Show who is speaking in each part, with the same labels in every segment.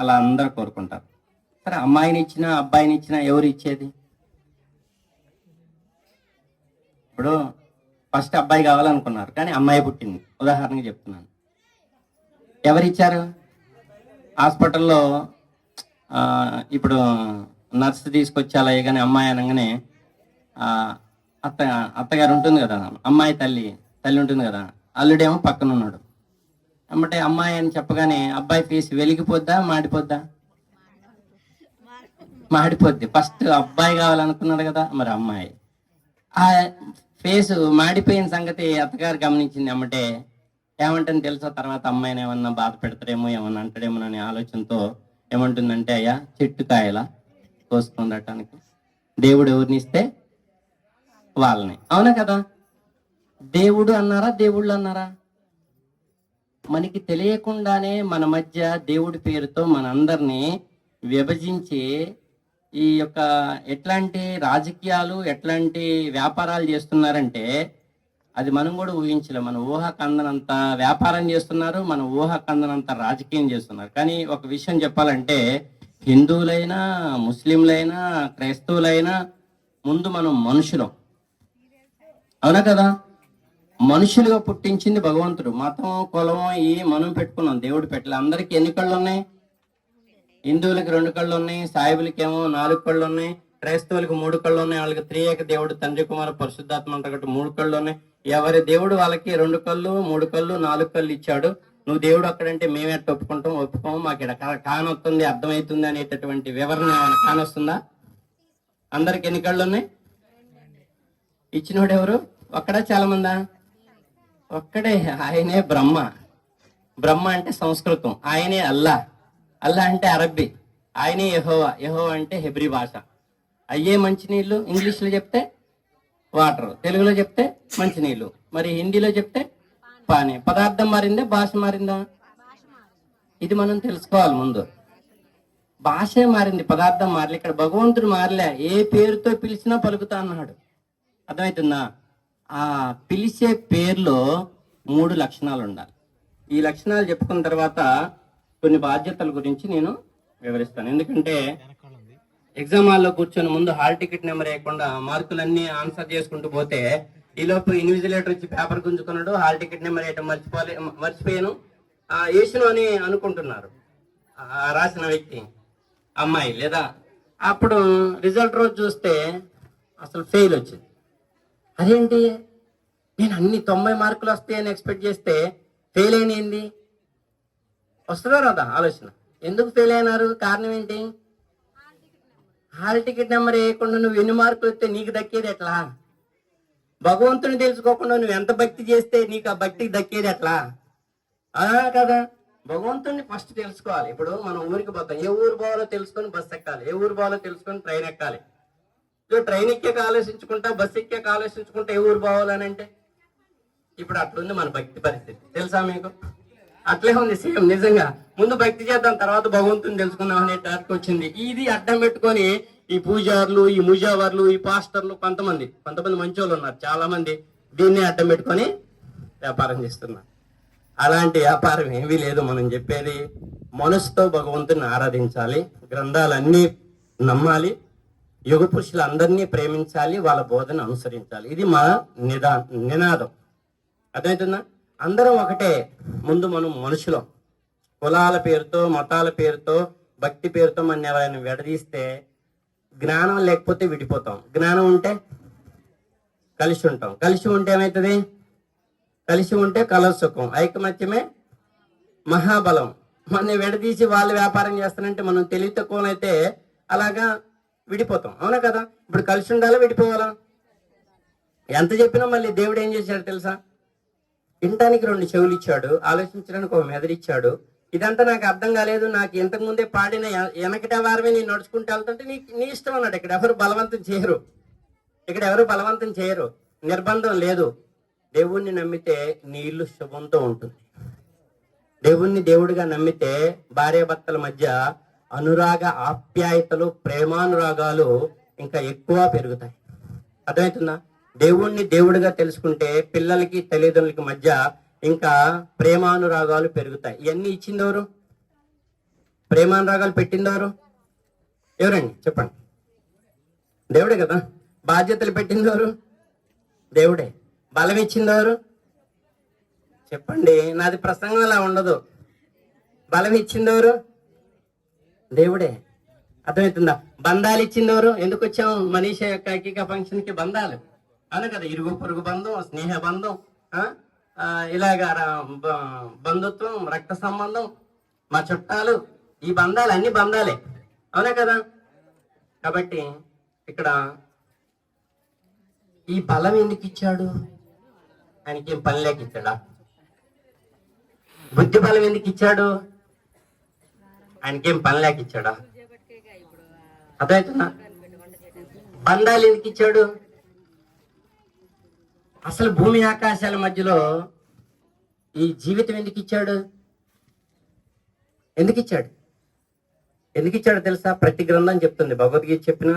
Speaker 1: అలా అందరు కోరుకుంటారు. సరే అమ్మాయిని ఇచ్చినా అబ్బాయిని ఇచ్చినా ఎవరు ఇచ్చేది ఇప్పుడు ఫస్ట్ అబ్బాయి కావాలనుకున్నారు కానీ అమ్మాయి పుట్టింది. ఉదాహరణకి చెప్తున్నాను. ఎవరిచ్చారు? హాస్పిటల్లో ఇప్పుడు నర్సు తీసుకొచ్చి అలాగే కానీ అమ్మాయి అనగానే అత్త అత్తగారు ఉంటుంది కదా అమ్మాయి తల్లి తల్లి ఉంటుంది కదా అల్లుడేమో పక్కన ఉన్నాడు అమ్మటే అమ్మాయి అని చెప్పగానే అబ్బాయి ఫేస్ వెలిగిపోద్దా? మాడిపోద్దా? మాడిపోద్ది. ఫస్ట్ అబ్బాయి కావాలనుకున్నాడు కదా మరి అమ్మాయి. ఆ ఫేస్ మాడిపోయిన సంగతి అత్తగారు గమనించింది అమ్మటే. ఏమంటుంది తెలుసా? తర్వాత అమ్మాయిని ఏమన్నా బాధ పెడతారేమో ఏమన్నా అంటాడేమో అనే ఆలోచనతో ఏమంటుందంటే అయ్యా చెట్టు కాయలా కోసుకుండటానికి దేవుడు ఎవరిని ఇస్తే వాళ్ళని. అవునా కదా? దేవుడు అన్నారా? దేవుళ్ళు అన్నారా? మనకి తెలియకుండానే మన మధ్య దేవుడి పేరుతో మనందరినీ విభజించి ఈ యొక్క ఎట్లాంటి రాజకీయాలు ఎట్లాంటి వ్యాపారాలు చేస్తున్నారంటే అది మనం కూడా ఊహించలేం. మన ఊహ కందనంత వ్యాపారం చేస్తున్నారు మన ఊహ కందనంత రాజకీయం చేస్తున్నారు. కానీ ఒక విషయం చెప్పాలంటే హిందువులైనా ముస్లింలైనా క్రైస్తవులైనా ముందు మనం మనుషులం. అవునా కదా? మనుషులుగా పుట్టించింది భగవంతుడు. మతం కులం ఈ మనం పెట్టుకున్నాం. దేవుడు పెట్టలే. అందరికి ఎన్ని కళ్ళు ఉన్నాయి హిందువులకి రెండు కళ్ళు ఉన్నాయి సాయిబులకి ఏమో నాలుగు కళ్ళు ఉన్నాయి క్రైస్తవులకి మూడు కళ్ళు ఉన్నాయి వాళ్ళకి త్రియేక దేవుడు తండ్రి కుమార పరిశుద్ధాత్మ అంటారు మూడు కళ్ళు ఉన్నాయి ఎవరి దేవుడు వాళ్ళకి రెండు కళ్ళు మూడు కళ్ళు నాలుగు కళ్ళు ఇచ్చాడు. నువ్వు దేవుడు అక్కడంటే మేమే ఒప్పుకుంటాం ఒప్పుకోము. మాకు ఇక్కడ కానొస్తుంది అర్థమవుతుంది అనేటటువంటి వివరణ ఏమైనా కానొస్తుందా? అందరికి ఎన్ని కళ్ళు ఉన్నాయి ఇచ్చినోడు ఎవరు? అక్కడ చాలా మందా ఒక్కడే ఆయనే బ్రహ్మ. బ్రహ్మ అంటే సంస్కృతం. ఆయనే అల్లా. అల్లా అంటే అరబ్బీ. ఆయనే యహోవా. యహోవా అంటే హెబ్రి భాష. అయ్యే మంచినీళ్ళు ఇంగ్లీష్లో చెప్తే వాటర్. తెలుగులో చెప్తే మంచినీళ్ళు. మరి హిందీలో చెప్తే పానీ. పదార్థం మారిందా? భాష మారిందా? ఇది మనం తెలుసుకోవాలి ముందు. భాషే మారింది. పదార్థం మారలే. ఇక్కడ భగవంతుడు మారలే. ఏ పేరుతో పిలిచినా పలుకుతా అన్నాడు. అర్థమవుతుందా? ఆ పిలిచే పేర్లో మూడు లక్షణాలు ఉండాలి ఈ లక్షణాలు చెప్పుకున్న తర్వాత కొన్ని బాధ్యతల గురించి నేను వివరిస్తాను. ఎందుకంటే ఎగ్జామ్ హాల్లో కూర్చొని ముందు హాల్ టికెట్ నెంబర్ వేయకుండా మార్కులన్నీ ఆన్సర్ చేసుకుంటూ పోతే ఈ లోపు ఇన్విజిలేటర్ వచ్చి పేపర్ గుంజుకున్నాడు హాల్ టికెట్ నెంబర్ వేయటం మర్చిపోలే మర్చిపోయాను. వేసిన అని అనుకుంటున్నారు రాసిన వ్యక్తి అమ్మాయి లేదా? అప్పుడు రిజల్ట్ రోజు చూస్తే అసలు ఫెయిల్ వచ్చింది. అదేంటి? నేను అన్ని తొంభై మార్కులు వస్తాయని ఎక్స్పెక్ట్ చేస్తే ఫెయిల్ అయినంది వస్తుందా రాదా ఆలోచన? ఎందుకు ఫెయిల్ అయినారు? కారణం ఏంటి? హాల్ టికెట్ నెంబర్ వేయకుండా నువ్వు ఎన్ని మార్కులు వస్తే నీకు దక్కేది ఎట్లా? భగవంతుని తెలుసుకోకుండా నువ్వు ఎంత భక్తి చేస్తే నీకు ఆ భక్తికి దక్కేది ఎట్లా? అదా కదా. భగవంతుని ఫస్ట్ తెలుసుకోవాలి. ఇప్పుడు మనం ఊరికి పోతాం. ఏ ఊరు పోవాలో తెలుసుకొని బస్ ఎక్కాలి. ఏ ఊరు పోవాలో తెలుసుకొని ట్రైన్ ఎక్కాలి. ఇదో ట్రైన్ ఎక్కాక ఆలోచించుకుంటా బస్ ఎక్కాక ఆలోచించుకుంటా ఏ ఊరు పోవాలని అంటే ఇప్పుడు అట్లుంది మన భక్తి పరిస్థితి. తెలుసా మీకు? అట్లే ఉంది సీఎం నిజంగా. ముందు భక్తి చేద్దాం తర్వాత భగవంతుని తెలుసుకుందాం అనే టార్క్ వచ్చింది. ఇది అడ్డం పెట్టుకొని ఈ పూజారులు ఈ ముజావర్లు ఈ పాస్టర్లు కొంతమంది కొంతమంది మంచి వాళ్ళు ఉన్నారు చాలా మంది దీన్ని అడ్డం పెట్టుకొని వ్యాపారం చేస్తున్నారు. అలాంటి వ్యాపారం ఏమీ లేదు మనం చెప్పేది మనసుతో భగవంతుని ఆరాధించాలి గ్రంథాలన్నీ నమ్మాలి యుగ పురుషులందరినీ ప్రేమించాలి వాళ్ళ బోధన అనుసరించాలి. ఇది మా నిదా నినాదం. అర్థమవుతుందా అందరం ఒకటే. ముందు మనం మనుషులం. కులాల పేరుతో మతాల పేరుతో భక్తి పేరుతో మన ఎవరైనా విడదీస్తే జ్ఞానం లేకపోతే విడిపోతాం. జ్ఞానం ఉంటే కలిసి ఉంటాం. కలిసి ఉంటే ఏమవుతుంది కలిసి ఉంటే కలసుఖం ఐకమత్యమే మహాబలం. మన విడదీసి వాళ్ళు వ్యాపారం చేస్తానంటే మనం తెలివి తక్కువనైతే అలాగా విడిపోతాం. అవునా కదా? ఇప్పుడు కలిసి ఉండాలా విడిపోవాలా? ఎంత చెప్పినా మళ్ళీ దేవుడు ఏం చేశాడు తెలుసా? వినటానికి రెండు చెవులు ఇచ్చాడు ఆలోచించడానికి ఒక మెదడిచ్చాడు ఇదంతా నాకు అర్థం కాలేదు. నాకు ఇంతకు ముందే పాడిన వెనకట వారమే నేను నడుచుకుంటూ వెళ్తుంటే నీ నీ ఇష్టం అన్నాడు. ఇక్కడ ఎవరు బలవంతం చేయరు. ఇక్కడ ఎవరు బలవంతం చేయరు. నిర్బంధం లేదు. దేవుణ్ణి నమ్మితే నీ ఇల్లు శుభంతో ఉంటుంది. దేవుణ్ణి దేవుడిగా నమ్మితే భార్యాభర్తల మధ్య అనురాగ ఆప్యాయతలు ప్రేమానురాగాలు ఇంకా ఎక్కువ పెరుగుతాయి. అర్థమవుతుందా దేవుణ్ణి దేవుడిగా తెలుసుకుంటే పిల్లలకి తల్లిదండ్రులకి మధ్య ఇంకా ప్రేమానురాగాలు పెరుగుతాయి. ఇవన్నీ ఇచ్చింది ఎవరు? ప్రేమానురాగాలు పెట్టిందెవరు ఎవరండి? చెప్పండి. దేవుడే కదా. బాధ్యతలు పెట్టిందెవరు దేవుడే. బలం ఇచ్చిందెవరు చెప్పండి. నాది ప్రసంగం అలా ఉండదు. బలం ఇచ్చిందెవరు దేవుడే. అర్థమవుతుందా బంధాలు ఇచ్చిందెవరు ఎందుకు వచ్చాం మనీష యొక్క ఐకిక ఫంక్షన్కి బంధాలు. అవును కదా? ఇరుగు పొరుగు బంధం స్నేహ బంధం ఇలాగ బంధుత్వం రక్త సంబంధం మా చుట్టాలు ఈ బంధాలు అన్ని బంధాలే. అవునా కదా? కాబట్టి ఇక్కడ ఈ బలం ఎందుకు ఇచ్చాడు? ఆయనకి ఏం పని లేక ఇచ్చాడా? బుద్ధి బలం ఎందుకు ఇచ్చాడు? ఆయనకేం పని లేక ఇచ్చాడా అర్థమవుతుందా బంధాలు ఎందుకు ఇచ్చాడు? అసలు భూమి ఆకాశాల మధ్యలో ఈ జీవితం ఎందుకు ఇచ్చాడు? ఎందుకు ఇచ్చాడు? ఎందుకు ఇచ్చాడో తెలుసా? ప్రతి గ్రంథం చెప్తుంది. భగవద్గీత చెప్పిన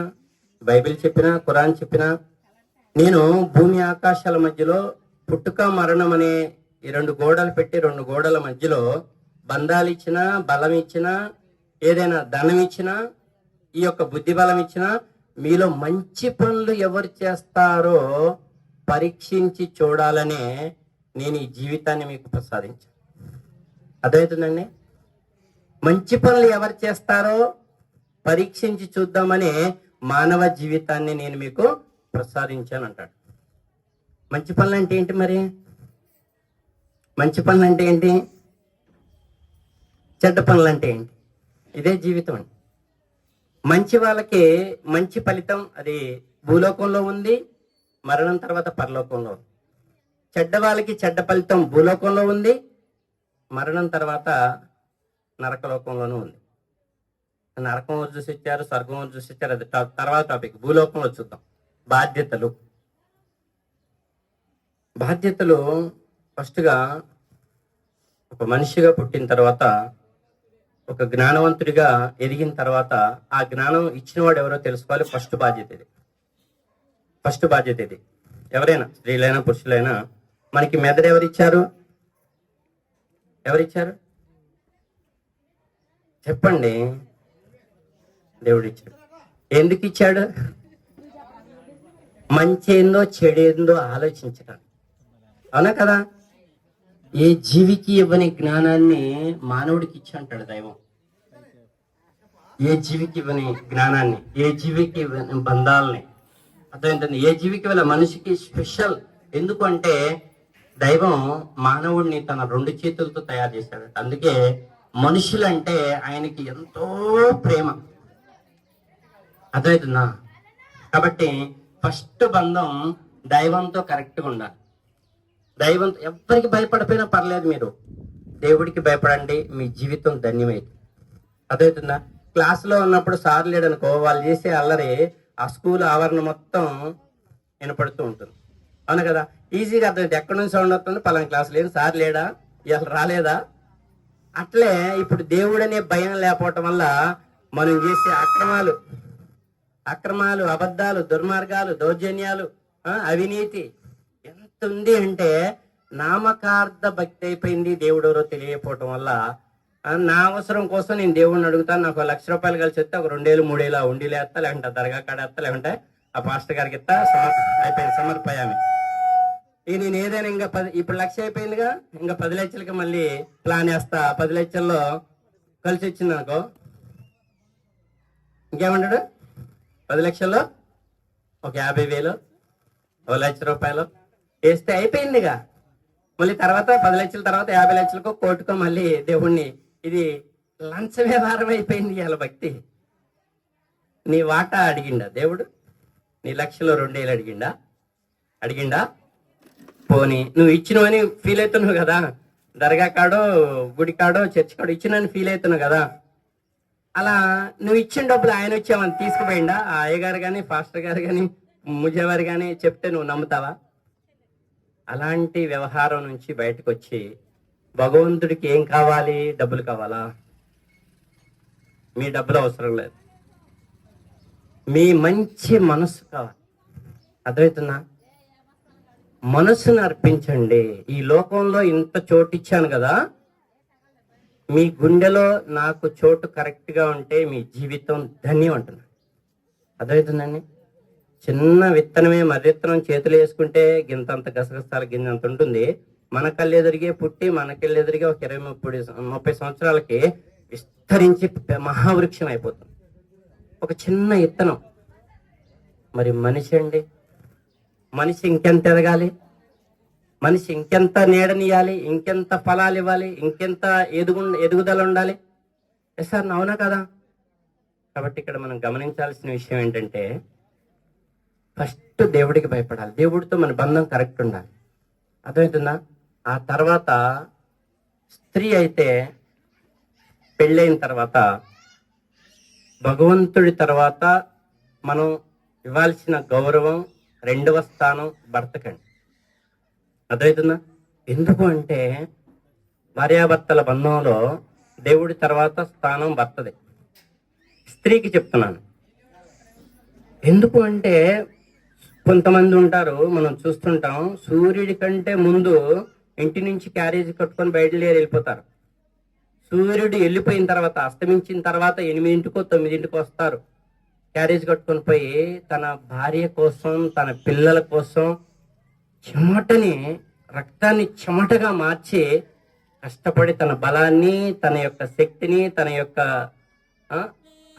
Speaker 1: బైబిల్ చెప్పిన ఖురాన్ చెప్పిన. నేను భూమి ఆకాశాల మధ్యలో పుట్టుక మరణం అనే ఈ రెండు గోడలు పెట్టి రెండు గోడల మధ్యలో బంధాలు ఇచ్చినా బలం ఇచ్చినా ఏదైనా ధనం ఇచ్చినా ఈ యొక్క బుద్ధి బలం ఇచ్చినా మీలో మంచి పనులు ఎవరు చేస్తారో పరీక్షించి చూడాలనే నేను ఈ జీవితాన్ని మీకు ప్రసాదించాను. అర్థమవుతుందండి? మంచి పనులు ఎవరు చేస్తారో పరీక్షించి చూద్దామని మానవ జీవితాన్ని నేను మీకు ప్రసాదించాను అంటాడు. మంచి పనులు అంటే ఏంటి మరి? మంచి పనులు అంటే ఏంటి? చెడ్డ పనులు అంటే ఏంటి? ఇదే జీవితం అండి. మంచి వాళ్ళకి మంచి ఫలితం అది భూలోకంలో ఉంది మరణం తర్వాత పరలోకంలో ఉంది. చెడ్డ వాళ్ళకి చెడ్డ ఫలితం భూలోకంలో ఉంది మరణం తర్వాత నరకలోకంలోనూ ఉంది. నరకం చూసి ఇచ్చారు స్వర్గం చూసి ఇచ్చారు అది తర్వాత టాపిక్ భూలోకంలో చూద్దాం. బాధ్యతలు. బాధ్యతలు ఫస్ట్గా ఒక మనిషిగా పుట్టిన తర్వాత ఒక జ్ఞానవంతుడిగా ఎదిగిన తర్వాత ఆ జ్ఞానం ఇచ్చినవాడు ఎవరో తెలుసుకోవాలి? ఫస్ట్ బాధ్యత ఇది. ఫస్ట్ బాధ్యత ఇది. ఎవరైనా స్త్రీలైనా పురుషులైనా మనకి మెదడు ఎవరిచ్చారు? ఎవరిచ్చారు? చెప్పండి. దేవుడు ఇచ్చాడు ఎందుకు ఇచ్చాడు మంచి ఏందో చెడేందో ఆలోచించడానికి. అవునా కదా? ఏ జీవికి ఇవ్వని జ్ఞానాన్ని మానవుడికి ఇచ్చి అంటాడు దైవం. ఏ జీవికి ఇవ్వని జ్ఞానాన్ని ఏ జీవికి ఇవ్వని బంధాలని. అర్థమైంది ఏ జీవికి వెళ్ళ మనిషికి స్పెషల్? ఎందుకు అంటే దైవం మానవుడిని తన రెండు చేతులతో తయారు చేశాడు అందుకే మనుషులంటే ఆయనకి ఎంతో ప్రేమ. అర్థమవుతుందా కాబట్టి ఫస్ట్ బంధం దైవంతో కరెక్ట్గా ఉండాలి. దైవం ఎవరికి భయపడిపోయినా పర్లేదు మీరు. దేవుడికి భయపడండి మీ జీవితం ధన్యమైంది అర్థమవుతుందా క్లాసులో ఉన్నప్పుడు సార్ లేడనుకో వాళ్ళు చేసే అల్లరి ఆ స్కూల్ ఆవరణ మొత్తం వినపడుతూ ఉంటుంది. అవును కదా? ఈజీగా అర్థం ఎక్కడి నుంచి సౌండ్ వస్తుంది? పలానా క్లాస్ లేదు సార్ లేడా? ఇవాళ రాలేదా? అట్లే ఇప్పుడు దేవుడు అనే భయం లేకపోవటం వల్ల మనం చేసే అక్రమాలు అక్రమాలు అబద్ధాలు దుర్మార్గాలు దౌర్జన్యాలు అవినీతి ఎంత ఉంది అంటే నామకార్థ భక్తి అయిపోయింది దేవుడు ఎవరో తెలియకపోవటం వల్ల నా అవసరం కోసం నేను దేవుడిని అడుగుతాను నాకు ఒక లక్ష రూపాయలు కలిసి వస్తే ఒక రెండేళ్ళు మూడేళ్ళు ఆ ఉండిలు వేస్తా లేకుంటే దర్గా కాడ వేస్తా లేకుంటే ఆ పాస్టర్ గారికి ఇస్తా సమర్ అయిపోయింది సమర్పయామి. ఇది నేను ఏదైనా ఇంకా పది ఇప్పుడు లక్ష అయిపోయిందిగా ఇంకా పది లక్షలకి మళ్ళీ ప్లాన్ వేస్తా. పది లక్షల్లో కలిసి వచ్చింది అనుకో. ఇంకేమంటాడు? పది లక్షల్లో ఒక యాభై వేలు ఒక లక్ష రూపాయలు వేస్తే అయిపోయిందిగా. మళ్ళీ తర్వాత పది లక్షల తర్వాత యాభై లక్షలకు కోటుకో మళ్ళీ దేవుణ్ణి ఇది లంచ వ్యవహారం అయిపోయింది ఇవాళ భక్తి. నీ వాటా అడిగిండా దేవుడు? నీ లక్షలో రెండేళ్ళు అడిగిండా? అడిగిండా? పోనీ నువ్వు ఇచ్చినవని ఫీల్ అవుతున్నావు కదా. దర్గా కాడో గుడి కాడో చర్చి కాడో ఇచ్చినని ఫీల్ అవుతున్నావు కదా. అలా నువ్వు ఇచ్చిన డబ్బులు ఆయన వచ్చామని తీసుకుపోయిండా? ఆ అయ్యగారు కానీ ఫాస్టర్ గారు కానీ ముజవారు కానీ చెప్తే నువ్వు నమ్ముతావా? అలాంటి వ్యవహారం నుంచి బయటకు వచ్చి భగవంతుడికి ఏం కావాలి? డబ్బులు కావాలా? మీ డబ్బులు అవసరం లేదు. మీ మంచి మనస్సు కావాలి. అర్థమవుతుందా? మనస్సును అర్పించండి. ఈ లోకంలో ఇంత చోటు ఇచ్చాను కదా మీ గుండెలో నాకు చోటు కరెక్ట్గా ఉంటే మీ జీవితం ధన్యం అంటున్నా అర్థమవుతుందండి? చిన్న విత్తనమే మర్రి విత్తనం చేతులు వేసుకుంటే గింతంత గసగసాల గింజంత ఉంటుంది. మన కళ్ళు ఎదురిగే పుట్టి మన కళ్ళు ఒక ఇరవై ముప్పై ముప్పై సంవత్సరాలకి విస్తరించి మహావృక్షం అయిపోతుంది. ఒక చిన్న ఇత్తనం. మరి మనిషి అండి? మనిషి ఇంకెంత ఎదగాలి? మనిషి ఇంకెంత నీడనియాలి? ఇంకెంత ఫలాలు ఇవ్వాలి? ఇంకెంత ఎదుగు ఎదుగుదల ఉండాలి? ఎస్ సార్ అవునా కదా? కాబట్టి ఇక్కడ మనం గమనించాల్సిన విషయం ఏంటంటే ఫస్ట్ దేవుడికి భయపడాలి. దేవుడితో మన బంధం కరెక్ట్ ఉండాలి. అర్థమవుతుందా? ఆ తర్వాత స్త్రీ అయితే పెళ్ళైన తర్వాత భగవంతుడి తర్వాత మనం ఇవ్వాల్సిన గౌరవం రెండవ స్థానం భర్తకండి. అర్థమవుతుందా ఎందుకు అంటే భార్యాభర్తల బంధంలో దేవుడి తర్వాత స్థానం భర్తదే. స్త్రీకి చెప్తున్నాను. ఎందుకు అంటే కొంతమంది ఉంటారు మనం చూస్తుంటాం సూర్యుడి కంటే ముందు ఇంటి నుంచి క్యారేజ్ కట్టుకొని బయటలేరు వెళ్ళిపోతారు. సూర్యుడు వెళ్ళిపోయిన తర్వాత అస్తమించిన తర్వాత ఎనిమిదింటికో తొమ్మిదింటికో వస్తారు. క్యారేజ్ కట్టుకొని పోయి తన భార్య కోసం తన పిల్లల కోసం చెమటని రక్తాన్ని చెమటగా మార్చి కష్టపడి తన బలాన్ని తన యొక్క శక్తిని తన యొక్క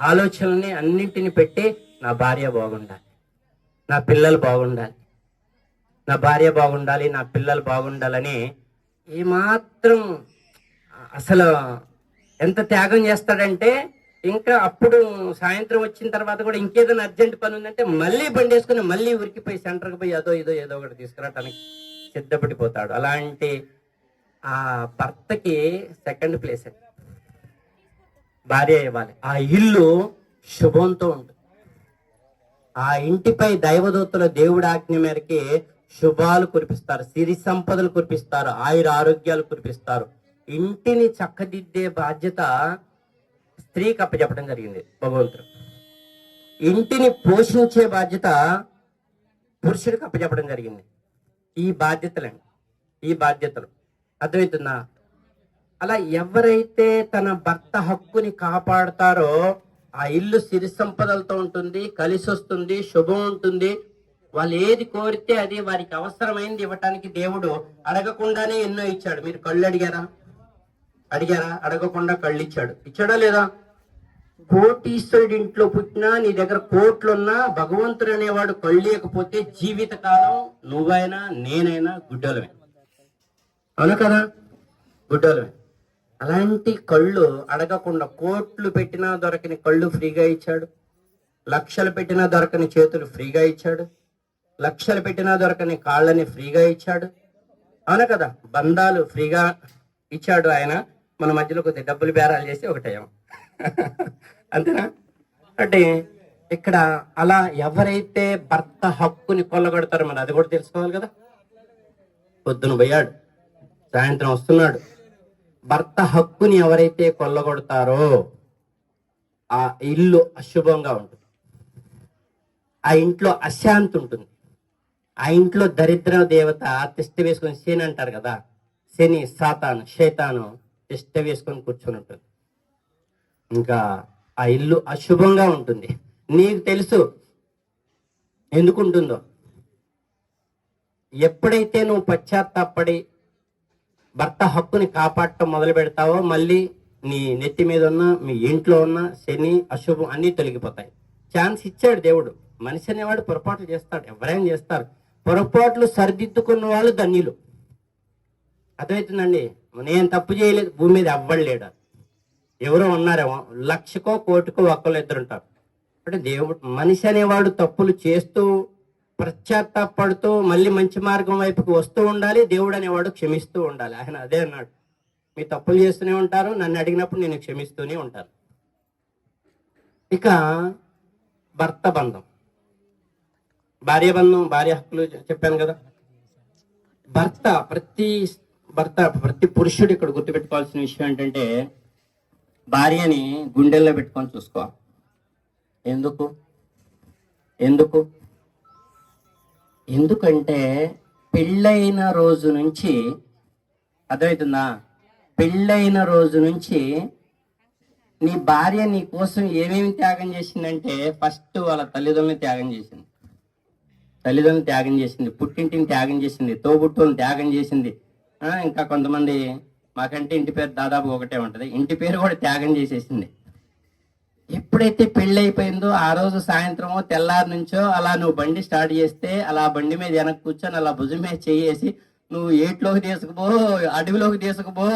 Speaker 1: ఆలోచనల్ని అన్నింటిని పెట్టి నా భార్య బాగుండాలి. నా పిల్లలు బాగుండాలి. నా భార్య బాగుండాలి నా పిల్లలు బాగుండాలని ఏమాత్రం అసలు ఎంత త్యాగం చేస్తాడంటే ఇంకా అప్పుడు సాయంత్రం వచ్చిన తర్వాత కూడా ఇంకేదైనా అర్జెంట్ పని ఉందంటే మళ్ళీ బండి వేసుకుని మళ్ళీ ఉరికిపోయి సెంటర్కి పోయి అదో ఇదో ఏదో ఒకటి తీసుకురావటానికి సిద్ధపడిపోతాడు. అలాంటి ఆ భర్తకి సెకండ్ ప్లేస్ భార్య ఇవ్వాలి. ఆ ఇల్లు శుభంతో ఉంటుంది. ఆ ఇంటిపై దైవదూతల దేవుడి ఆజ్ఞ మేరకి శుభాలు కురిపిస్తారు సిరి సంపదలు కురిపిస్తారు ఆయుర ఆరోగ్యాలు కురిపిస్తారు. ఇంటిని చక్కదిద్దే బాధ్యత స్త్రీకి అప్పచెప్పడం జరిగింది భగవంతుడు. ఇంటిని పోషించే బాధ్యత పురుషుడికి అప్పచెప్పడం జరిగింది. ఈ బాధ్యతలండి ఈ బాధ్యతలు. అర్థమవుతుందా? అలా ఎవరైతే తన భర్త హక్కుని కాపాడతారో ఆ ఇల్లు సిరి సంపదలతో ఉంటుంది కలిసి వస్తుంది శుభం ఉంటుంది వాళ్ళు ఏది కోరితే అది వారికి అవసరమైంది ఇవ్వటానికి దేవుడు అడగకుండానే ఎన్నో ఇచ్చాడు. మీరు కళ్ళు అడిగారా? అడిగారా? అడగకుండా కళ్ళు ఇచ్చాడు. ఇచ్చాడా లేదా? కోటీశ్వరుడి ఇంట్లో పుట్టినా నీ దగ్గర కోట్లున్నా భగవంతుడు అనేవాడు కళ్ళేయకపోతే జీవితకాలం నువ్వైనా నేనైనా గుడ్డలమే అవును కదా? గుడ్డలమే అలాంటి కళ్ళు అడగకుండా కోట్లు పెట్టినా దొరకని కళ్ళు ఫ్రీగా ఇచ్చాడు. లక్షలు పెట్టినా దొరకని చేతులు ఫ్రీగా ఇచ్చాడు. లక్షలు పెట్టినా దొరకని కాళ్ళని ఫ్రీగా ఇచ్చాడు. అవునా కదా? బంధాలు ఫ్రీగా ఇచ్చాడు ఆయన. మన మధ్యలో కొద్ది డబ్బులు బేరాలు చేసి ఒకటేమో అంతేనా? అంటే ఇక్కడ అలా ఎవరైతే భర్త హక్కుని కొల్లగొడతారో మరి అది కూడా తెలుసుకోవాలి కదా? పొద్దున పోయాడు. సాయంత్రం వస్తున్నాడు. భర్త హక్కుని ఎవరైతే కొల్లగొడతారో ఆ ఇల్లు అశుభంగా ఉంటుంది. ఆ ఇంట్లో అశాంతి ఉంటుంది. ఆ ఇంట్లో దరిద్ర దేవత తిష్ట వేసుకొని శని అంటారు కదా శని సాతాను శైతాను తిష్ట వేసుకొని కూర్చొని ఉంటుంది. ఇంకా ఆ ఇల్లు అశుభంగా ఉంటుంది. నీకు తెలుసు ఎందుకుంటుందో ఎప్పుడైతే నువ్వు పశ్చాత్తాపడి భర్త హక్కుని కాపాడటం మొదలు పెడతావో మళ్ళీ నీ నెత్తి మీద ఉన్న మీ ఇంట్లో ఉన్న శని అశుభం అన్నీ తొలగిపోతాయి. ఛాన్స్ ఇచ్చాడు దేవుడు. మనిషి అనేవాడు పొరపాట్లు చేస్తాడు ఎవరైనా చేస్తారు. పొరపాట్లు సరిదిద్దుకున్న వాళ్ళు ధన్యులు. అర్థమవుతుందండి నేను తప్పు చేయలేదు భూమి మీద ఎవ్వలేడు ఎవరో ఉన్నారేమో లక్షకో కోటికో ఒక్కరు ఇద్దరు ఉంటారు. అంటే దేవుడు మనిషి అనేవాడు తప్పులు చేస్తూ పశ్చాత్తాపడుతూ మళ్ళీ మంచి మార్గం వైపుకి వస్తూ ఉండాలి దేవుడు అనేవాడు క్షమిస్తూ ఉండాలి. ఆయన అదే అన్నాడు. మీ తప్పులు చేస్తూనే ఉంటారు నన్ను అడిగినప్పుడు నేను క్షమిస్తూనే ఉంటాను. ఇక భర్త బంధం. భార్యాబంధం భార్య హక్కులు చెప్పాను కదా. భర్త ప్రతి భర్త ప్రతి పురుషుడు ఇక్కడ గుర్తుపెట్టుకోవాల్సిన విషయం ఏంటంటే భార్యని గుండెల్లో పెట్టుకొని చూసుకో ఎందుకు? ఎందుకు? ఎందుకంటే పెళ్ళైన రోజు నుంచి అర్థమవుతుందా పెళ్ళైన రోజు నుంచి నీ భార్య నీ కోసం ఏమేమి త్యాగం చేసిందంటే ఫస్ట్ వాళ్ళ తల్లిదండ్రులను త్యాగం చేసింది. తల్లిదండ్రులను త్యాగం చేసింది పుట్టింటిని త్యాగం చేసింది తోబుట్టుని త్యాగం చేసింది. ఇంకా కొంతమంది మాకంటే ఇంటి పేరు దాదాపు ఒకటే ఉంటుంది. ఇంటి పేరు కూడా త్యాగం చేసేసింది. ఎప్పుడైతే పెళ్ళి అయిపోయిందో ఆ రోజు సాయంత్రమో తెల్లారి నుంచో అలా నువ్వు బండి స్టార్ట్ చేస్తే అలా బండి మీద వెనక్కి కూర్చొని అలా భుజం మీద చేసి నువ్వు ఏట్లోకి తీసుకుపో అడవిలోకి తీసుకుపో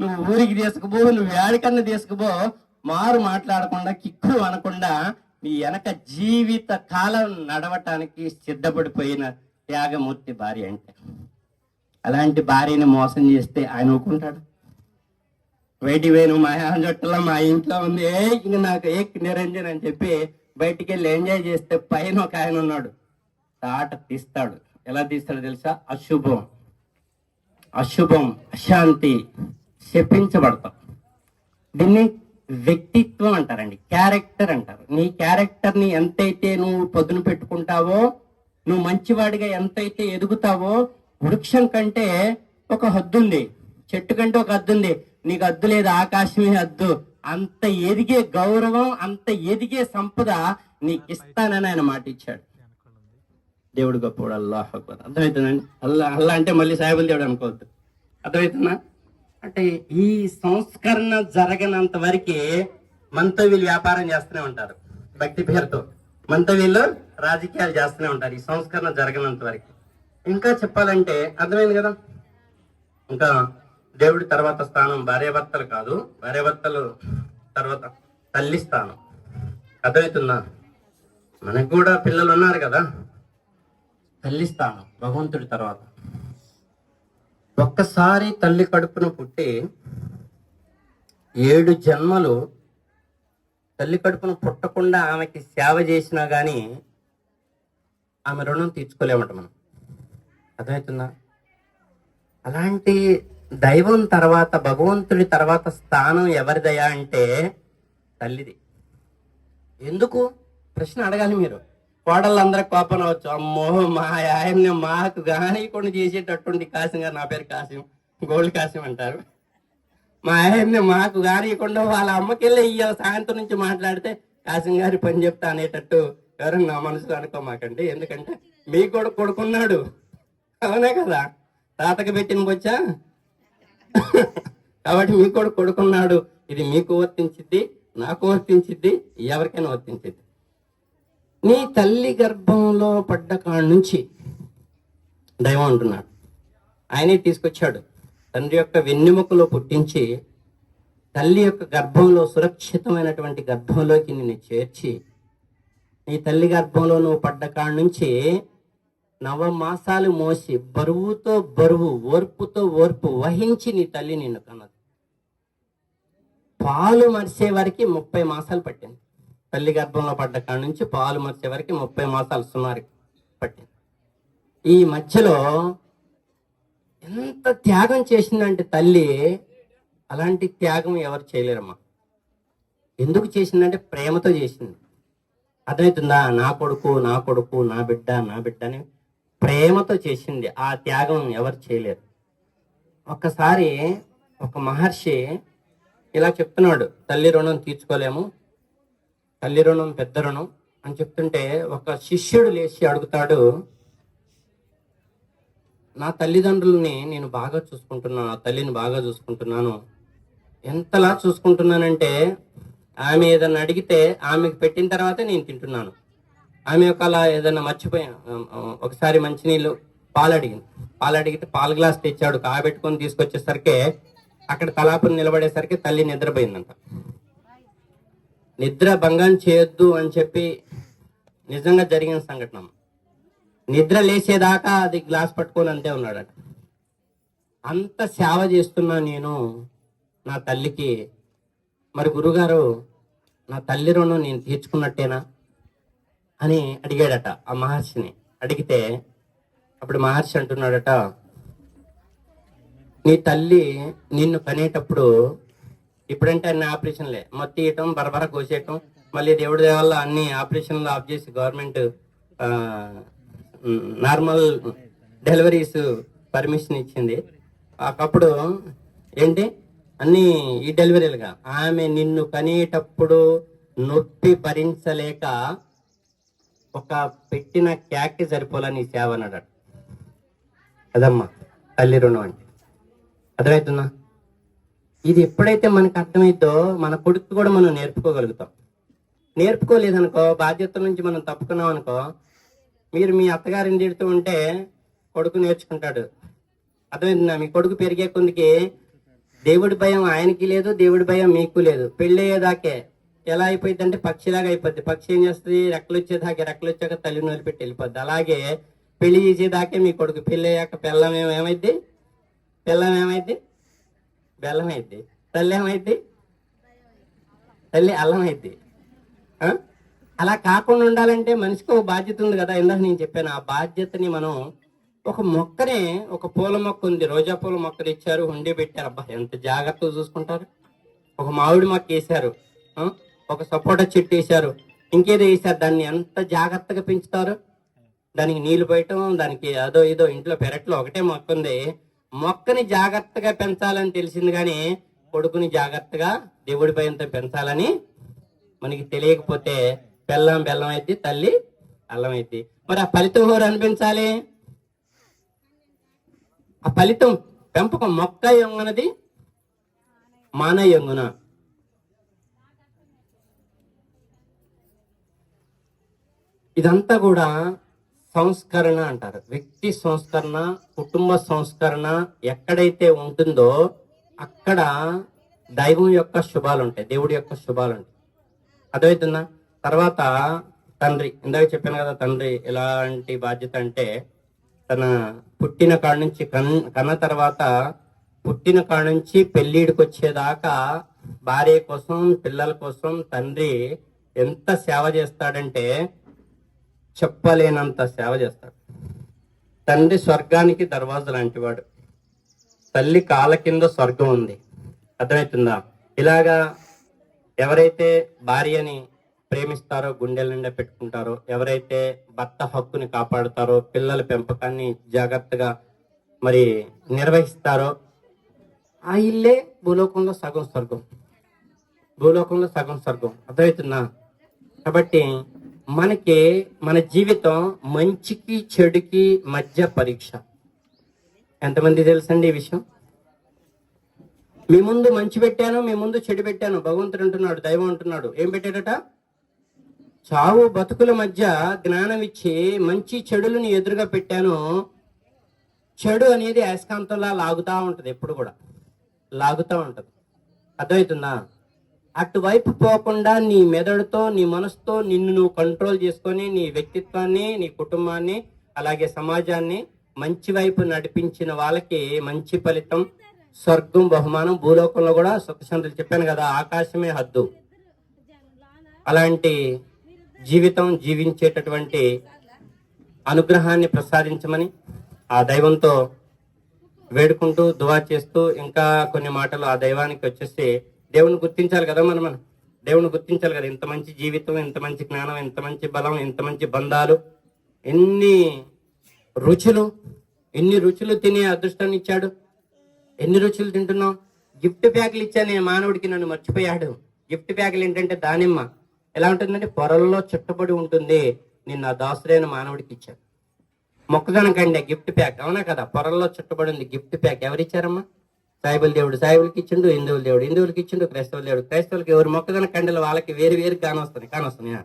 Speaker 1: నువ్వు ఊరికి తీసుకుపో నువ్వు ఏడికన్నా తీసుకుపో మారు మాట్లాడకుండా కిక్కులు అనకుండా నీ వెనక జీవిత కాలం నడవటానికి సిద్ధపడిపోయిన త్యాగమూర్తి భార్య అంటే. అలాంటి భార్యని మోసం చేస్తే ఆయన ఒప్పుకుంటాడు బయటికి వేణు మా జట్టులో మా ఇంట్లో ఉంది. ఏ ఇంక నాకు ఏ నిరంజన్ అని చెప్పి బయటికి వెళ్ళి ఎంజాయ్ చేస్తే పైన ఒక ఆయన ఉన్నాడు. తాట తీస్తాడు. ఎలా తీస్తాడో తెలుసా? అశుభం. అశుభం అశాంతి. శపించబడతాం. దీన్ని వ్యక్తిత్వం అంటారండి క్యారెక్టర్ అంటారు. నీ క్యారెక్టర్ని ఎంతైతే నువ్వు పొద్దున పెట్టుకుంటావో నువ్వు మంచివాడిగా ఎంతైతే ఎదుగుతావో వృక్షం కంటే ఒక హద్దు ఉంది చెట్టు కంటే ఒక హద్దుంది. నీకు హద్దు లేదు ఆకాశమే హద్దు. అంత ఎదిగే గౌరవం అంత ఎదిగే సంపద నీకు ఇస్తానని ఆయన మాట ఇచ్చాడు దేవుడు గొప్పవాడు అల్లాహ్ అక్బర్. అర్థమవుతుందండి అల్లా అల్లా అంటే మళ్ళీ సాయిబుల్ దేవుడు అనుకోవద్దు. అర్థమవుతుందా అంటే ఈ సంస్కరణ జరగనంత వరకే మనతో వీళ్ళు వ్యాపారం చేస్తూనే ఉంటారు భక్తి పేరుతో. మనతో వీళ్ళు రాజకీయాలు చేస్తూనే ఉంటారు ఈ సంస్కరణ జరగనంత వరకు. ఇంకా చెప్పాలంటే అర్థమైంది కదా? ఇంకా దేవుడి తర్వాత స్థానం భార్యాభర్తలు కాదు భార్యాభర్తలు తర్వాత తల్లి స్థానం. అర్థమవుతుందా? మనకు కూడా పిల్లలు ఉన్నారు కదా? తల్లి స్థానం భగవంతుడి తర్వాత. ఒక్కసారి తల్లి కడుపున పుట్టి ఏడు జన్మలు తల్లి కడుపున పుట్టకుండా ఆమెకి సేవ చేసినా కానీ ఆమె రుణం తీర్చుకోలేమట మనం. అర్థమవుతుందా అలాంటి దైవం తర్వాత భగవంతుడి తర్వాత స్థానం ఎవరిదయా అంటే తల్లిది. ఎందుకు? ప్రశ్న అడగాలి మీరు. కోడళ్ళందరూ కోపం అవచ్చు అమ్మో మా ఆయన్ని మాకు గానీయకుండా చేసేటట్టుండి కాసిం గారు నా పేరు కాసిం గోల్డ్ కాసిం అంటారు. మా ఆయన్ని మాకు గానీయకుండా వాళ్ళ అమ్మకెళ్ళి ఇయ్యాల సాయంత్రం నుంచి మాట్లాడితే కాసిం గారి పని చెప్తా అనేటట్టు ఎవరైనా నా మనసులో అనుకోమాకండి. ఎందుకంటే మీకు కూడా కొడుకున్నాడు. అవునే కదా? తాతకి పెట్టిన బొచ్చా? కాబట్టి మీకు కూడా కొడుకున్నాడు. ఇది మీకు వర్తించిద్ది నాకు వర్తించిద్ది ఎవరికైనా వర్తించిద్ది. నీ తల్లి గర్భంలో పడ్డ కాడ నుంచి దైవం అంటున్నాడు. ఆయనే తీసుకొచ్చాడు. తండ్రి యొక్క వెన్నెముకలో పుట్టించి తల్లి యొక్క గర్భంలో సురక్షితమైనటువంటి గర్భంలోకి నిన్ను చేర్చి నీ తల్లి గర్భంలో నువ్వు పడ్డ కాడ నుంచి నవమాసాలు మోసి బరువుతో బరువు ఓర్పుతో ఓర్పు వహించి నీ తల్లి నిన్ను కన్నది. పాలు మరిసే వారికి ముప్పై మాసాలు పట్టింది. తల్లి గర్భంలో పడ్డ కాడ నుంచి పాలు మరిసే వరకు ముప్పై మాసాలు సుమారు పట్టింది. ఈ మధ్యలో ఎంత త్యాగం చేసిందంటే తల్లి అలాంటి త్యాగం ఎవరు చేయలేరమ్మా. ఎందుకు చేసిందంటే ప్రేమతో చేసింది. అర్థమవుతుందా? నా కొడుకు నా కొడుకు నా బిడ్డ నా బిడ్డ అని ప్రేమతో చేసింది. ఆ త్యాగం ఎవరు చేయలేరు. ఒక్కసారి ఒక మహర్షి ఇలా చెప్తున్నాడు తల్లి రుణం తీర్చుకోలేము తల్లి రుణం పెద్ద రుణం అని చెప్తుంటే ఒక శిష్యుడు లేచి అడుగుతాడు నా తల్లిదండ్రులని నేను బాగా చూసుకుంటున్నాను నా తల్లిని బాగా చూసుకుంటున్నాను. ఎంతలా చూసుకుంటున్నానంటే ఆమె ఏదన్నా అడిగితే ఆమెకు పెట్టిన తర్వాతే నేను తింటున్నాను. ఆమె ఒకవేళ ఏదన్నా మర్చిపోయా ఒకసారి మంచినీళ్ళు పాలు అడిగింది పాలు అడిగితే పాల గ్లాస్ తెచ్చాడు కాబెట్టుకొని తీసుకొచ్చేసరికి అక్కడ తలాపుని నిలబడేసరికి తల్లి నిద్రపోయిందంట. నిద్ర భంగం చేయొద్దు అని చెప్పి నిజంగా జరిగిన సంఘటన. నిద్ర లేచేదాకా అది గ్లాస్ పట్టుకొని అంతే ఉన్నాడట. అంత సేవ చేస్తున్నా నేను నా తల్లికి. మరి గురుగారు నా తల్లి రుణం నేను తీర్చుకున్నట్టేనా అని అడిగాడట ఆ మహర్షిని. అడిగితే అప్పుడు మహర్షి అంటున్నాడట నీ తల్లి నిన్ను కనేటప్పుడు ఇప్పుడంటే అన్ని ఆపరేషన్లే. మొత్తం ఇయటం బరబర కోసేయటం మళ్ళీ దేవుడి దయ అన్ని ఆపరేషన్లు ఆఫ్ చేసి గవర్నమెంట్ నార్మల్ డెలివరీస్ పర్మిషన్ ఇచ్చింది. అప్పుడు ఏంటి? అన్ని ఈ డెలివరీలుగా. ఆమె నిన్ను కనేటప్పుడు నొప్పి భరించలేక ఒక పెట్టిన క్యాక్కి సరిపోలని సేవ అన్నాడు అదమ్మా తల్లి రుణం అంటే. అర్థమవుతుందా? ఇది ఎప్పుడైతే మనకు అర్థమైద్దో మన కొడుకు కూడా మనం నేర్పుకోగలుగుతాం. నేర్పుకోలేదనుకో బాధ్యత నుంచి మనం తప్పుకున్నాం అనుకో మీరు మీ అత్తగారిని తిడుతూ ఉంటే కొడుకు నేర్చుకుంటాడు. అర్థమైందా మీ కొడుకు పెరిగే కొందికి దేవుడి భయం ఆయనకి లేదు దేవుడి భయం మీకు లేదు. పెళ్ళయ్యేదాకే ఎలా అయిపోయింది అంటే పక్షిలాగా అయిపోద్ది. పక్షి ఏం చేస్తుంది? రెక్కలు వచ్చేదాకా రెక్కలు వచ్చాక తల్లి వదిలిపెట్టి వెళ్ళిపోద్ది. అలాగే పెళ్ళి చేసేదాకే మీ కొడుకు. పెళ్ళి అయ్యాక పిల్లం ఏమైద్ది? పిల్లం ఏమైద్ది? బెల్లం అయింది తల్లి ఏమైద్ది? తల్లి అల్లం అయింది అలా కాకుండా ఉండాలంటే మనిషికి ఒక బాధ్యత ఉంది కదా. ఇందాక నేను చెప్పాను ఆ బాధ్యతని మనం ఒక మొక్కనే ఒక పూల మొక్క ఉంది రోజా పూల మొక్కలు ఇచ్చారు హుండీ పెట్టారు. అబ్బా ఎంత జాగ్రత్తగా చూసుకుంటారు. ఒక మామిడి మొక్క వేశారు ఒక సపోటా చెట్టు వేశారు ఇంకేదో వేశారు. దాన్ని ఎంత జాగ్రత్తగా పెంచుతారు? దానికి నీళ్ళు పోయటం దానికి అదో ఇదో ఇంట్లో పెరట్లో ఒకటే మొక్క ఉంది. మొక్కని జాగ్రత్తగా పెంచాలని తెలిసింది కానీ కొడుకుని జాగ్రత్తగా దేవుడి భయంతో పెంచాలని మనకి తెలియకపోతే బెల్లం బెల్లం అయితే తల్లి అల్లం అయితే. మరి ఆ ఫలితం ఎవరు అనిపించాలి? ఆ ఫలితం పెంపకం మొక్క యొంగనది మాన యొంగున ఇదంతా కూడా సంస్కరణ అంటారు. వ్యక్తి సంస్కరణ కుటుంబ సంస్కరణ ఎక్కడైతే ఉంటుందో అక్కడ దైవం యొక్క శుభాలు ఉంటాయి. దేవుడి యొక్క శుభాలు ఉంటాయి. అర్థమవుతుందా? తర్వాత తండ్రి. ఇందాక చెప్పాను కదా తండ్రి ఎలాంటి బాధ్యత అంటే తన పుట్టిన కాడ నుంచి కన్ కన్న తర్వాత పుట్టిన కాడ నుంచి పెళ్ళిడికి వచ్చేదాకా భార్య కోసం పిల్లల కోసం తండ్రి ఎంత సేవ చేస్తాడంటే చెప్పలేనంత సేవ చేస్తాడు. తండ్రి స్వర్గానికి దర్వాజ లాంటివాడు. తల్లి కాళ్ళ కింద స్వర్గం ఉంది. అర్థమవుతుందా ఇలాగా ఎవరైతే భార్యని ప్రేమిస్తారో గుండెల నిండా పెట్టుకుంటారో ఎవరైతే భర్త హక్కుని కాపాడుతారో పిల్లల పెంపకాన్ని జాగ్రత్తగా మరి నిర్వహిస్తారో ఆ ఇల్లే భూలోకంలో సగం స్వర్గం. భూలోకంలో సగం స్వర్గం. అర్థమవుతుందా కాబట్టి మనకి మన జీవితం మంచికి చెడుకి మధ్య పరీక్ష. ఎంతమంది తెలుసండి ఈ విషయం? మీ ముందు మంచి పెట్టాను మీ ముందు చెడు పెట్టాను. భగవంతుడు అంటున్నాడు దైవం అంటున్నాడు. ఏం పెట్టాడట? చావు బతుకుల మధ్య జ్ఞానం ఇచ్చి మంచి చెడులను ఎదురుగా పెట్టాను. చెడు అనేది అయస్కాంతంలా లాగుతూ ఉంటుంది ఎప్పుడు కూడా. లాగుతూ ఉంటుంది. అర్థమవుతుందా? అటువైపు పోకుండా నీ మెదడుతో నీ మనసుతో నిన్ను నువ్వు కంట్రోల్ చేసుకొని నీ వ్యక్తిత్వాన్ని నీ కుటుంబాన్ని అలాగే సమాజాన్ని మంచి వైపు నడిపించిన వాళ్ళకి మంచి ఫలితం స్వర్గం బహుమానం భూలోకంలో కూడా సుఖశాంతులు చెప్పాను కదా ఆకాశమే హద్దు. అలాంటి జీవితం జీవించేటటువంటి అనుగ్రహాన్ని ప్రసాదించమని ఆ దైవంతో వేడుకుంటూ దువా చేస్తూ ఇంకా కొన్ని మాటలు ఆ దైవానికి వచ్చేసి దేవుని గుర్తించాలి కదా మనం మనం. దేవుని గుర్తించాలి కదా. ఇంత మంచి జీవితం ఇంత మంచి జ్ఞానం ఇంత మంచి బలం ఇంత మంచి బంధాలు ఎన్ని రుచులు ఎన్ని రుచులు తినే అదృష్టాన్ని ఇచ్చాడు? ఎన్ని రుచులు తింటున్నాం గిఫ్ట్ ప్యాకులు ఇచ్చానే మానవుడికి నన్ను మర్చిపోయాడు. గిఫ్ట్ ప్యాకులు ఏంటంటే దానిమ్మ. ఎలా ఉంటుందంటే పొరల్లో చుట్టబడి ఉంటుంది. నిన్న దాసుడైన మానవుడికి ఇచ్చాడు. మొక్కజొనకండి గిఫ్ట్ ప్యాక్. అవునా కదా? పొరల్లో చుట్టబడి ఉంది గిఫ్ట్ ప్యాక్. ఎవరిచ్చారమ్మా? సాయిబుల దేవుడు సాయిబులకి ఇచ్చిండు హిందువుల దేవుడు. హిందువులకి ఇచ్చిండు క్రైస్తవుల దేవుడు. క్రైస్తవులకి ఎవరు మొక్కజొన్న కండలు వాళ్ళకి వేరు వేరు గాని వస్తుంది కాని వస్తున్నాయా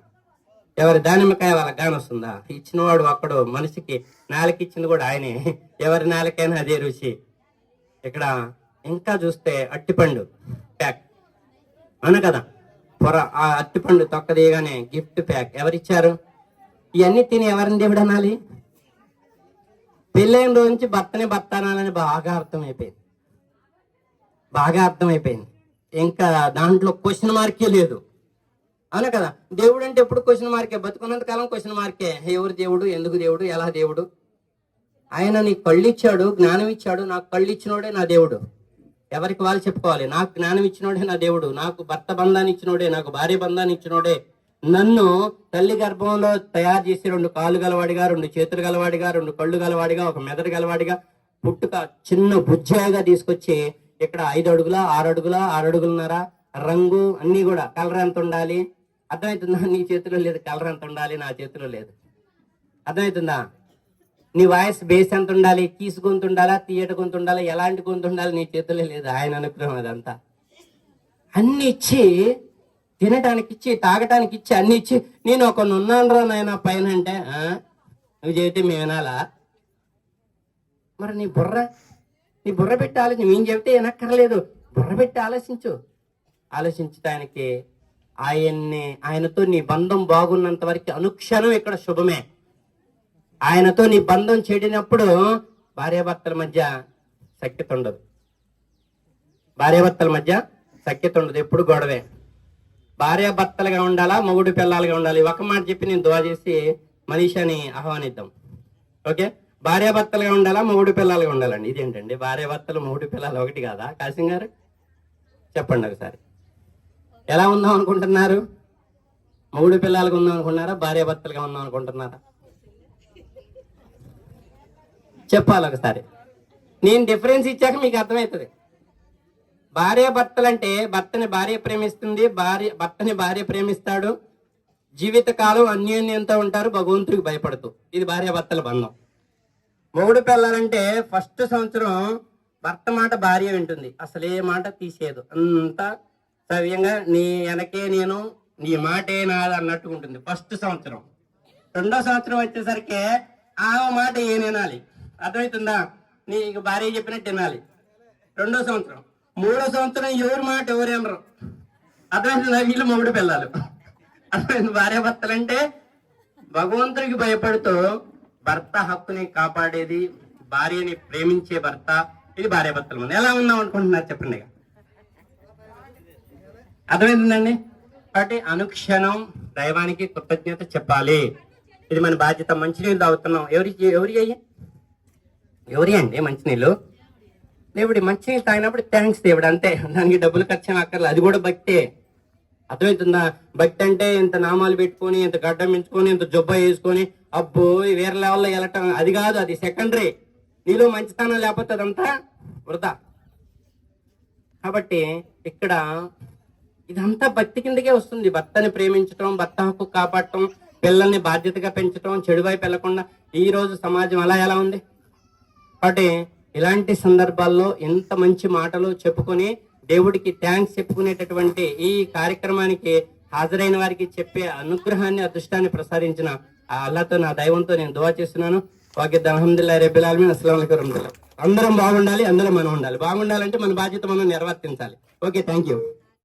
Speaker 1: ఎవరి దానిమ్మకాయ వాళ్ళకి గాని వస్తుందా? ఇచ్చినవాడు ఒక్కడు మనిషికి నాలుగు ఇచ్చింది కూడా ఆయనే. ఎవరి నాలుకైనా అదే రుచి. ఇక్కడ ఇంకా చూస్తే అట్టిపండు. ప్యాక్. అవును కదా? పొర ఆ అట్టిపండు తొక్కదీయగానే గిఫ్ట్ ప్యాక్. ఎవరిచ్చారు? ఇవన్నీ తిని ఎవరిని దేవుడు అనాలి? పెళ్ళైన రోజు నుంచి భర్తనే భర్త అనాలని బాగా అర్థమైపోయింది. బాగా అర్థమైపోయింది. ఇంకా దాంట్లో క్వశ్చన్ మార్కే లేదు. అవునా కదా? దేవుడు అంటే ఎప్పుడు క్వశ్చన్ మార్కే బతుకున్నంత కాలం క్వశ్చన్ మార్కే ఎవరు దేవుడు? ఎందుకు దేవుడు? ఎలా దేవుడు? ఆయన నీకు కళ్ళు ఇచ్చాడు జ్ఞానం ఇచ్చాడు నాకు కళ్ళు ఇచ్చినోడే నా దేవుడు. ఎవరికి వాళ్ళు చెప్పుకోవాలి? నాకు జ్ఞానం ఇచ్చినోడే నా దేవుడు. నాకు భర్త బంధాన్ని ఇచ్చినోడే నాకు భార్య బంధాన్ని ఇచ్చినోడే. నన్ను తల్లి గర్భంలో తయారు చేసి రెండు కాళ్ళు గలవాడిగా రెండు చేతులు గలవాడిగా రెండు కళ్ళు గలవాడిగా ఒక మెదడు గలవాడిగా పుట్టుక చిన్న బుజ్జాయిగా తీసుకొచ్చి ఇక్కడ ఐదు అడుగుల ఆరు అడుగుల ఆరు అడుగులున్నారా రంగు అన్ని కూడా కలర్ ఎంత ఉండాలి? అర్థమవుతుందా నీ చేతిలో లేదు కలర్ ఎంత ఉండాలి? నా చేతిలో లేదు. అర్థమవుతుందా నీ వాయిస్ బేస్ ఎంత ఉండాలి? కీసు గొంతు ఉండాలా? తీయట గొంతు ఉండాలా? ఎలాంటి గొంతు ఉండాలి? నీ చేతిలో లేదు. ఆయన అనుగ్రహం అదంతా. అన్ని ఇచ్చి తినటానికి ఇచ్చి తాగటానికి ఇచ్చి అన్ని ఇచ్చి నేను ఒక ఉన్నాను రా నాయన పైన అంటే "ఆ? నువ్వు చెబితే మేము వినాలా మరి నీ బుర్ర? నీ బుర్ర పెట్టి ఆలోచించు. మేము చెబితే వినక్కర్లేదు. బుర్ర పెట్టి ఆలోచించు. ఆలోచించడానికి ఆయన్ని ఆయనతో నీ బంధం బాగున్నంత వరకు అనుక్షణం ఇక్కడ శుభమే. ఆయనతో నీ బంధం చెడినప్పుడు భార్యాభర్తల మధ్య సఖ్యత ఉండదు. భార్యాభర్తల మధ్య సఖ్యత ఉండదు. ఎప్పుడు గొడవే. భార్యాభర్తలుగా ఉండాలా మొగుడు పిల్లలుగా ఉండాలి. ఒక మాట చెప్పి నేను దువా చేసి మనీషాని ఆహ్వానిద్దాం. ఓకే? భార్యాభర్తలుగా ఉండాలా మొగుడు పిల్లలుగా ఉండాలండి? ఇదేంటండి భార్యాభర్తలు మొగుడు పిల్లలు ఒకటి కాదా? కాసింగ్ గారు? చెప్పండి ఒకసారి. ఎలా ఉందాం అనుకుంటున్నారు? మొగుడు పిల్లలుగా ఉందాం అనుకుంటున్నారా భార్యాభర్తలుగా ఉందాం అనుకుంటున్నారా? చెప్పాలి ఒకసారి. నేను డిఫరెన్స్ ఇచ్చాక మీకు అర్థమవుతుంది. భార్య భర్తలంటే భర్తని భార్య ప్రేమిస్తుంది భార్య భర్తని భార్య ప్రేమిస్తాడు జీవితకాలం అన్యోన్యంతో ఉంటారు భగవంతుడికి భయపడుతూ. ఇది భార్యాభర్తల బంధం. మొగుడు పిల్లలంటే ఫస్ట్ సంవత్సరం భర్త మాట భార్య వింటుంది. అసలు ఏ మాట తీసేయదు. అంత సవ్యంగా నీ వెనకే నేను నీ మాటే నాది అన్నట్టు ఉంటుంది ఫస్ట్ సంవత్సరం. రెండో సంవత్సరం వచ్చేసరికి ఆ మాట ఏ వినాలి అర్థమవుతుందా? నీకు భార్య చెప్పినట్టు వినాలి. రెండో సంవత్సరం. మూడో సంవత్సరం ఎవరి మాట ఎవరు వినరు. అర్థమవుతుందా? వీళ్ళు మొగుడు పిల్లలు అర్థమైంది? భార్య భర్తలంటే భగవంతుడికి భయపడుతూ భర్త హక్కుని కాపాడేది భార్యని ప్రేమించే భర్త ఇది భార్య భర్తలు ఎలా ఉందాం అనుకుంటున్నారు చెప్పండి అర్థమైందండి? కాబట్టి అనుక్షణం దైవానికి కృతజ్ఞత చెప్పాలి. ఇది మన బాధ్యత. మంచినీళ్ళు తాగుతున్నాం. ఎవరి ఎవరి అయ్యా? ఎవరి అండి మంచినీళ్ళు? దేవుడి మంచినీళ్ళు తాగినప్పుడు థ్యాంక్స్ దేవుడు అంతే. దానికి డబ్బులు ఖర్చు అక్కర్లేదు. అది కూడా బట్టే అర్థమవుతుందా? భక్తి అంటే ఇంత నామాలు పెట్టుకొని ఇంత గడ్డం పెంచుకొని ఇంత జుబ్బ వేసుకొని అబ్బో వేరే లెవెల్లో వెళ్ళటం అది కాదు అది సెకండరీ నీలో మంచితనం లేకపోతే అదంతా వృధా. కాబట్టి ఇక్కడ ఇదంతా భక్తి కిందకే వస్తుంది. భర్తని ప్రేమించటం భర్త హక్కు కాపాడటం పిల్లల్ని బాధ్యతగా పెంచటం చెడు వైపు వెళ్ళకుండా ఈ రోజు సమాజం అలా ఎలా ఉంది? కాబట్టి ఇలాంటి సందర్భాల్లో ఎంత మంచి మాటలు చెప్పుకొని దేవుడికి థ్యాంక్స్ చెప్పుకునేటటువంటి ఈ కార్యక్రమానికి హాజరైన వారికి చెప్పే అనుగ్రహాన్ని అదృష్టాన్ని ప్రసాదించిన ఆ అల్లాతో నా దైవంతో నేను దువా చేస్తున్నాను. ఓకే అల్హమ్దుల్లా రెబ్బిల్ ఆలమీన్. అస్సలం అందరం బాగుండాలి అందరం మనం ఉండాలి. బాగుండాలంటే మన బాధ్యత మనం నిర్వర్తించాలి. Okay thank you